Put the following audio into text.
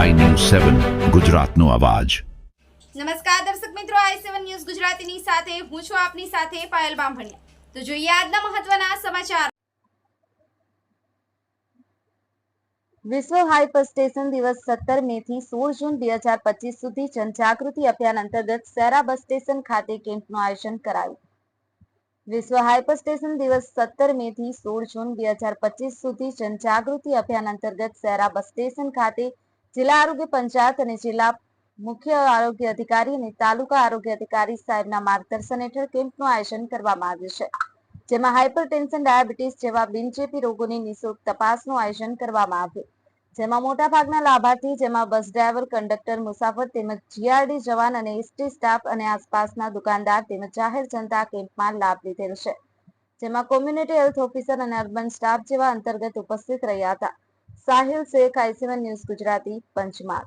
સેવન ગુજરાતનો અવાજ. નમસ્કાર દર્શક મિત્રો આઈ સેવન ન્યૂઝ ગુજરાતીની સાથે હું છું આપની સાથે પાયલ બામભણિયા. તો જોઈએ આજના મહત્વના સમાચાર. વિશ્વ હાઇપર સ્ટેશન દિવસ સત્તર મે થી સોળ જૂન બે હજાર પચીસ સુધી જનજાગૃતિ અભિયાન અંતર્ગત સેરા બસ સ્ટેશન ખાતે કેમ્પનું આયોજન કરાયું. વિશ્વ હાઇપર સ્ટેશન દિવસ સત્તર મે થી સોળ જૂન બે હજાર પચીસ સુધી જનજાગૃતિ અભિયાન અંતર્ગત સેરા બસ સ્ટેશન ખાતે જિલ્લા આરોગ્ય પંચાયત અને જિલ્લા મુખ્ય આરોગ્ય અધિકારી અને તાલુકા આરોગ્ય અધિકારી સાહેબના માર્ગદર્શન હેઠળ કેમ્પનું આયોજન કરવામાં આવ્યું છે. જેમાં હાઇપરટેન્શન ડાયાબિટીસ જેવા બિનચેપી રોગોની નિઃશુલ્ક તપાસનું આયોજન કરવામાં આવ્યું. જેમાં મોટાભાગના લાભાર્થી જેમાં બસ ડ્રાઈવર, કંડક્ટર, મુસાફર તેમજ જીઆરડી જવાન અને એસટી સ્ટાફ અને આસપાસના દુકાનદાર તેમજ જાહેર જનતા કેમ્પમાં લાભ લીધેલ છે. જેમાં કોમ્યુનિટી હેલ્થ ઓફિસર અને અર્બન સ્ટાફ જેવા અંતર્ગત ઉપસ્થિત રહ્યા હતા. Sahil Shaikh IC one news Gujarati Panchmahal.